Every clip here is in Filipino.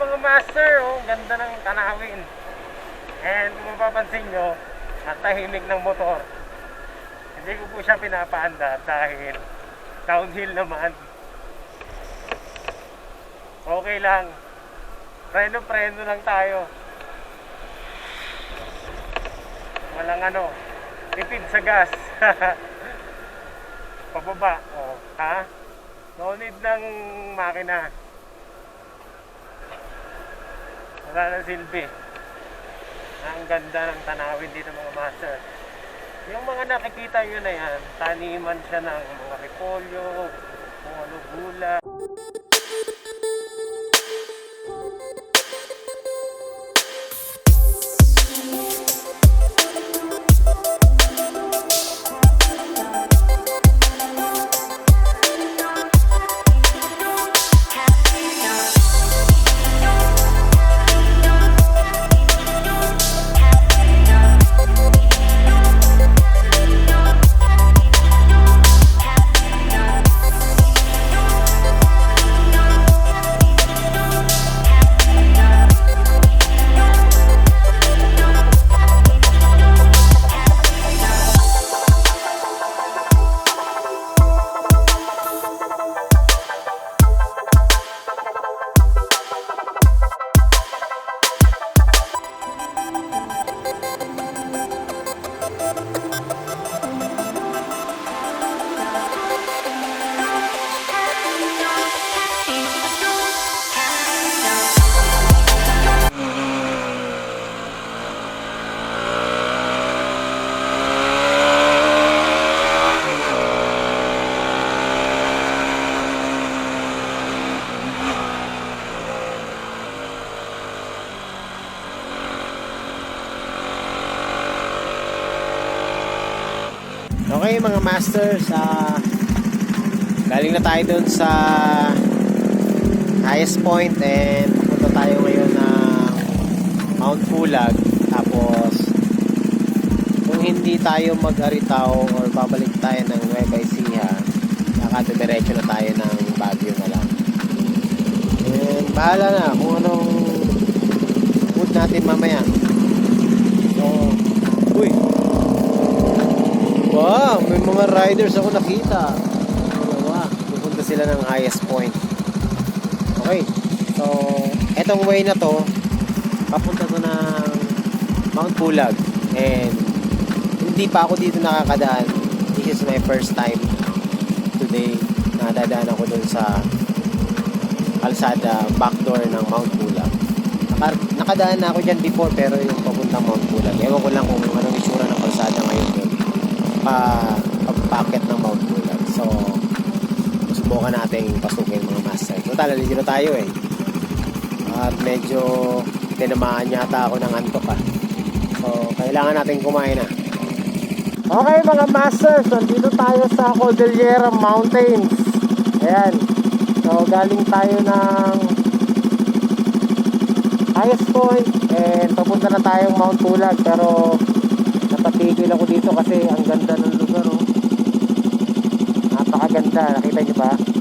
mga master, oh, ganda ng tanawin. And kung mapapansin nyo, ang tahimik ng motor. Hindi ko po siya pinapaanda dahil downhill naman. Okay lang. Preno-preno lang tayo. Walang ano, tipid sa gas. Pababa, oh, ha? No need ng makina. Wala silbi. Ang ganda ng tanawin dito mga master. Yung mga nakikita nyo na yan, taniman siya ng mga repolyo, kung ano gula. Okay mga masters, ah galing na tayo dun sa highest point and punta tayo ngayon ng Mount Pulag. Tapos kung hindi tayo mag-aritaw or babalik tayo ng Nueva Ecija, nakadiretso na tayo ng Baguio na lang. And bahala na kung anong mood natin mamaya. So, uy, Wow, may mga riders ako nakita. Dalawa. Pupunta sila ng highest point. Okay. So, etong way na to, papunta to ng Mount Pulag. And, hindi pa ako dito nakakadaan. This is my first time today na dadaan ako dun sa kalsada backdoor ng Mount Pulag. Naka, nakadaan na ako dyan before pero yung papuntang Mount Pulag. Ewan ko lang kung anong itsura ng kalsada ngayon dun pa pagpacket ng Mount Pulag. So, subukan natin pasukin mga master. So, talaligi na tayo eh. At medyo tinamaan yata ako ng antok ah. So, kailangan natin kumain na. Okay mga masters, nandito tayo sa Cordillera Mountains. Ayan. So, galing tayo ng highest point and papunta na tayong Mount Pulag pero napatigil ako dito kasi ang ganda ng lugar oh. napakaganda nakita niyo ba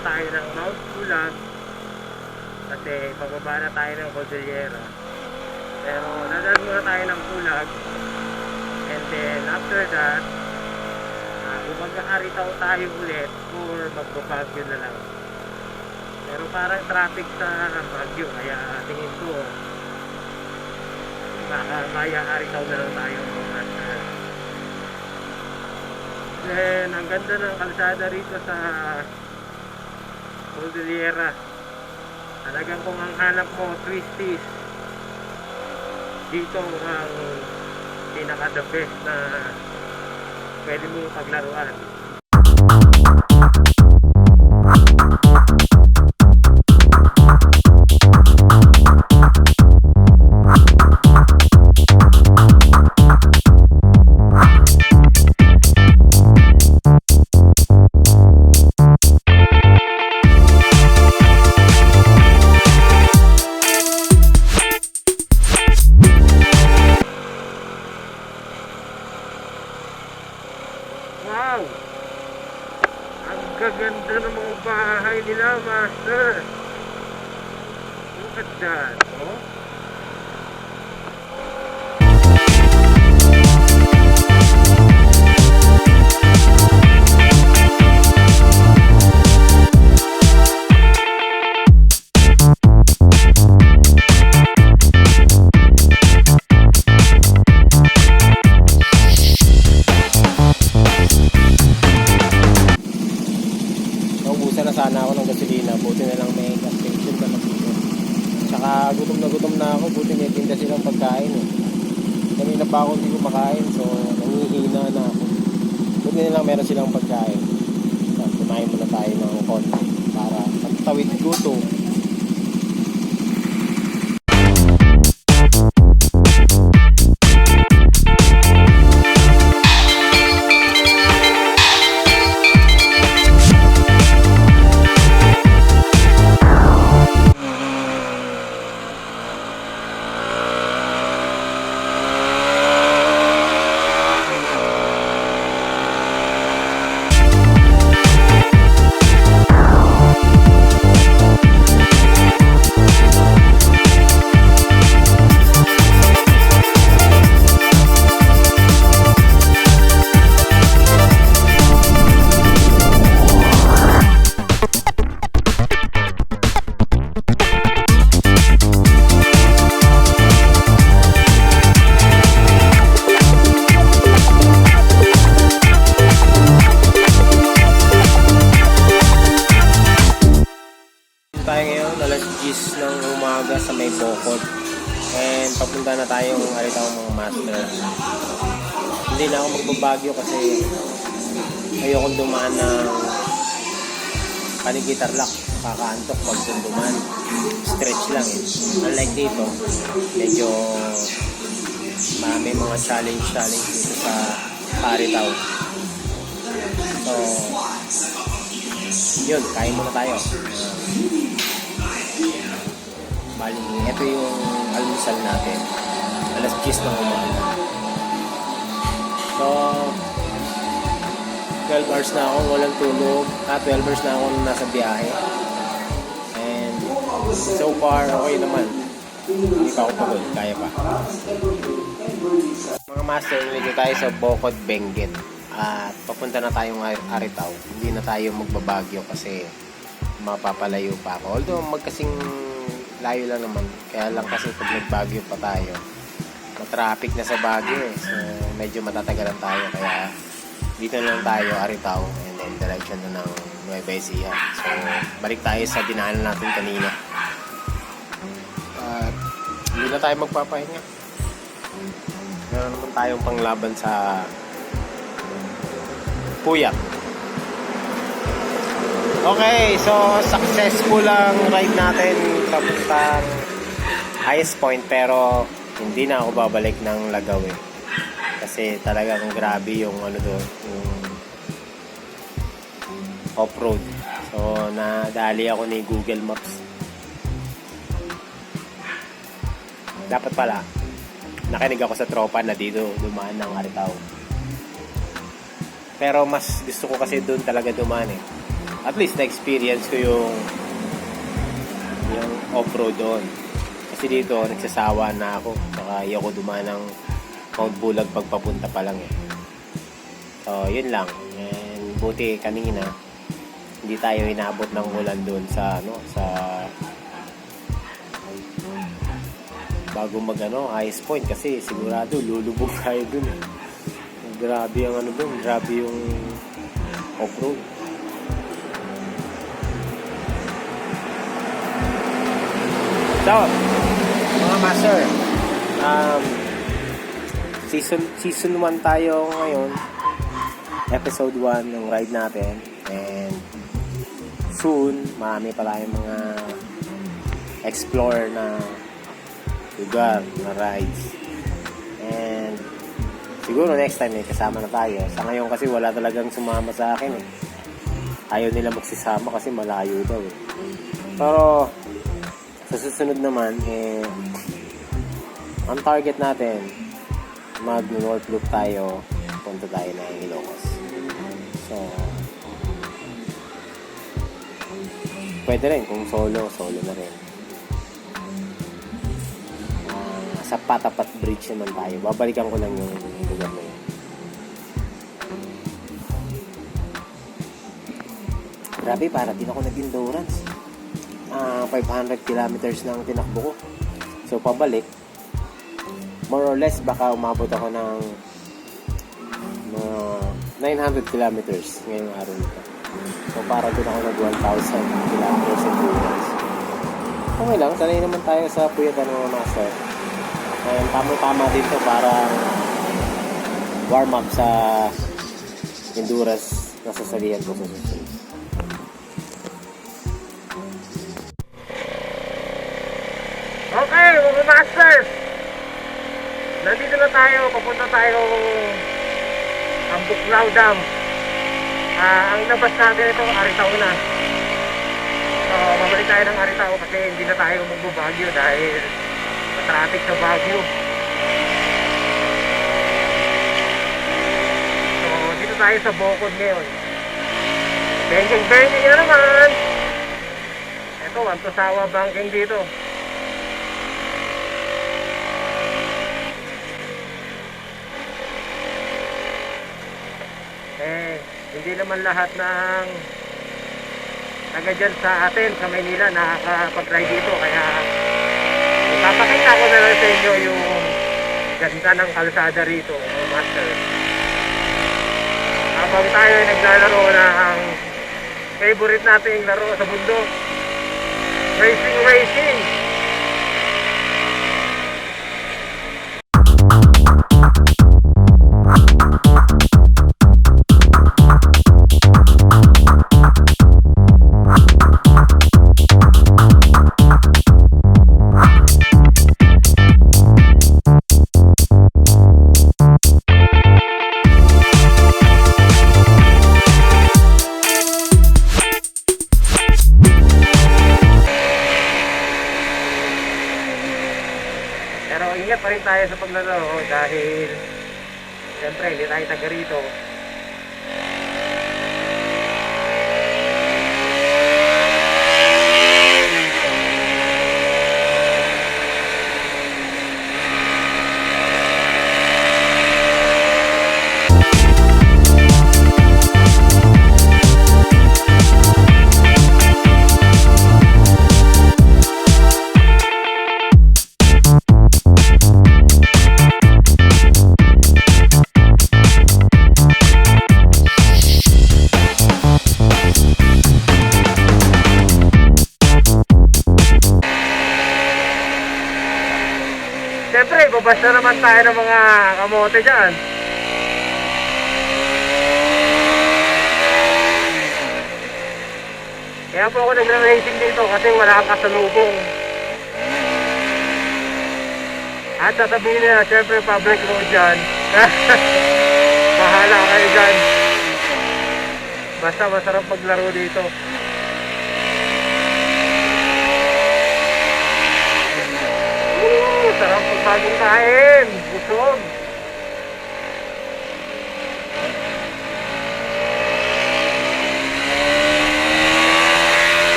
tayo ng Mount Pulag kasi pababa na tayo ng Cordillera. Pero dadaan muna tayo ng Pulag and then after that uh, bumag-aaritaw tayo ulit or magbabagyo na lang. Pero parang traffic sa Baguio kaya tingin ko baka maya aritaw na lang tayo mga master. Then, ang ganda ng kalsada rito sa Cordillera. Talagang kung ang hanap mo twisties, dito ang pinaka the best na pwede mo paglaruan. Gaganda ng mga bahay nila, Master! Look at that, pa ako hindi kumakain. So nangihina na ako. Buti na lang meron silang pagkain. So, kumain muna tayo ng konti para pagtawid gutom. And papunta na tayong aritaw mga master. Hindi na ako magbabagyo kasi ayokong dumaan ng panigitarlak. Kakaantok pag dun dumaan. Stretch lang eh. Unlike dito, medyo may mga challenge-challenge dito sa Aritaw. So, yun, kain muna tayo. Bali, ito yung almusal natin. Alas 10 ng umaga. So, 12 hours na ako walang tulog. Ah, 12 hours na ako nasa biyahe. And so far, okay naman. Hindi pa ako pagod. Kaya pa. Mga master, nandito tayo sa Bocod, Benguet. At papunta na tayong Ar- Aritaw. Hindi na tayo magbabagyo kasi mapapalayo pa ako. Although magkasing layo lang naman. Kaya lang kasi pag nagbagyo pa tayo, matraffic na sa Baguio eh. So medyo matatagalan tayo. Kaya dito na lang tayo, Aritaw, and then direction na ng Nueva Ecija. So balik tayo sa dinaanan natin kanina. At hindi na tayo magpapahinga. Meron naman tayong panglaban sa Puyak. Okay, so successful ang ride natin papuntang highest point pero hindi na ako babalik ng Lagaw eh. Kasi talagang grabe yung ano doon, yung off-road. So, nadali ako ni Google Maps. Dapat pala, nakinig ako sa tropa na dito dumaan ng Aritaw. Pero mas gusto ko kasi doon talaga dumaan eh. At least na-experience ko yung yung off-road doon. Kasi dito, nagsasawa na ako. Saka ayoko dumaan ng Mount Bulag pagpapunta pa lang eh. So, yun lang. And buti kanina, hindi tayo inabot ng ulan doon sa ano, sa bago mag ano, highest point kasi sigurado lulubog tayo dun eh. Grabe ang ano dun, grabe yung off-road. So, mga master, um, season season 1 tayo ngayon. Episode 1 ng ride natin. And soon, marami pa tayong mga explore na lugar, na rides. And siguro next time may kasama na tayo. Sa ngayon kasi wala talagang sumama sa akin eh. Ayaw nila magsisama kasi malayo daw eh. Pero sa susunod naman, eh, ang target natin, mag North Loop tayo, punta tayo ng Ilocos. So, pwede rin kung solo, solo na rin. Ah, sa Patapat Bridge naman tayo. Babalikan ko lang yung lugar na yun. Grabe, para din ako nag-endurance. Ah, 500 kilometers ang tinakbo ko. So, pabalik, more or less, baka umabot ako ng mga 900 kilometers ngayong araw nito. So, para din ako nag 1,000 kilometers endurance. Okay lang, sanay naman tayo sa puyatan ng mga master. And tama-tama din to para warm up sa endurance na sasalihan ko sa susunod. Okay, mga masters! Nandito na tayo, papunta tayo ang Buklaw Dam. Ah, ang labas natin ito, Aritaw na. So, babalik tayo ng Aritaw kasi hindi na tayo magbabagyo dahil traffic sa Baguio. So, dito tayo sa Bocod ngayon. Bengeng na naman! Ito, Antosawa Banking dito. Eh, hindi naman lahat ng taga dyan sa atin, sa Maynila, nakakapag-ride dito. Kaya, papakita ko na lang sa inyo yung ganda ng kalsada rito, mga master. Habang tayo ay naglalaro ng favorite nating laro sa bundok, racing racing. Siyempre, babasa naman tayo ng mga kamote dyan. Kaya po ako nagre-racing dito kasi wala kang kasalubong. At sasabihin nila, siyempre public road dyan. Bahala kayo dyan. Basta masarap maglaro dito. Sarap pag bagong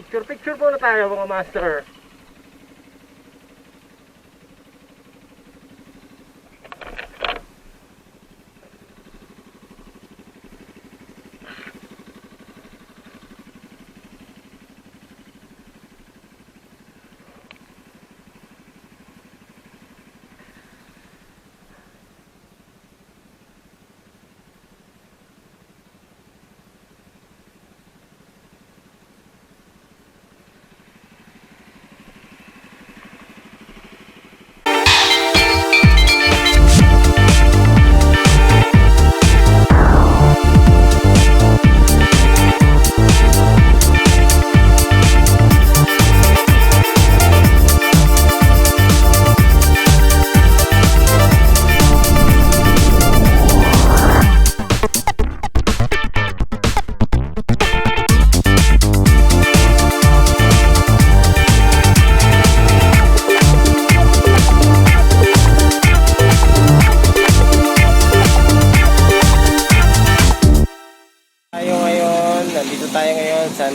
Picture picture muna tayo mga master.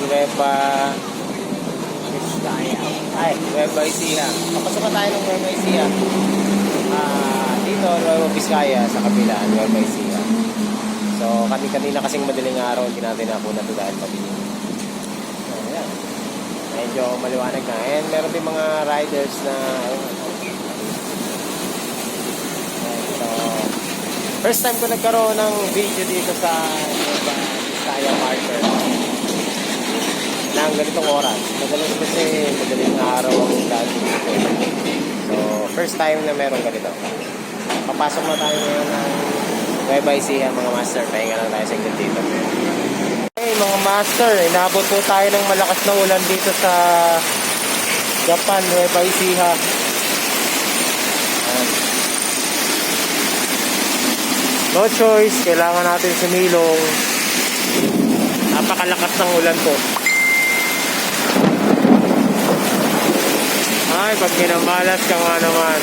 Nueva Vizcaya. Ay, Nueva Ecija. Papasok na tayo ng Nueva Ecija. Ah, dito, Nueva Vizcaya, sa kabila, Nueva Ecija. So, kani-kanina kasing madaling araw, hindi natin ako na dahil madilim. So, ayan. Medyo maliwanag na. And meron din mga riders na so, First time ko nagkaroon ng video dito sa Nueva Vizcaya Marker ng ganitong oras. Madalas kasi madaling araw ang dati dito. So, first time na meron ganito. Papasok na tayo ngayon ng Nueva Ecija mga master. Pahinga lang tayo saglit dito. Hey mga master, inabot po tayo ng malakas na ulan dito sa Japan, Nueva Ecija. No choice, kailangan natin sumilong. Napakalakas ng ulan po. Ay, pag minamalas ka nga naman.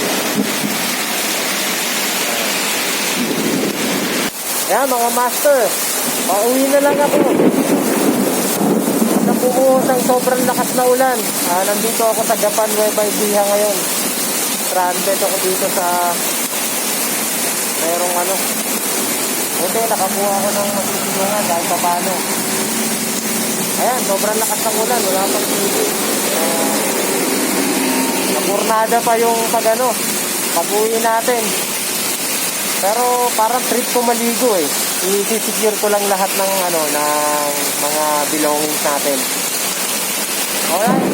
Ayan, mga master. Pauwi na lang ako. Bumuhos ng sobrang lakas na ulan. Ah, nandito ako sa Japan, Nueva Ecija ngayon. Stranded ako dito sa mayroong ano, Buti, nakakuha ako ng masisilungan dahil pa paano. Ayan, sobrang lakas ng ulan. Wala pang tigil. Uh, napurnada pa yung pag ano, pag-uwi natin. Pero parang trip ko maligo eh. I-secure ko lang lahat ng ano, ng mga belongings natin. Alright.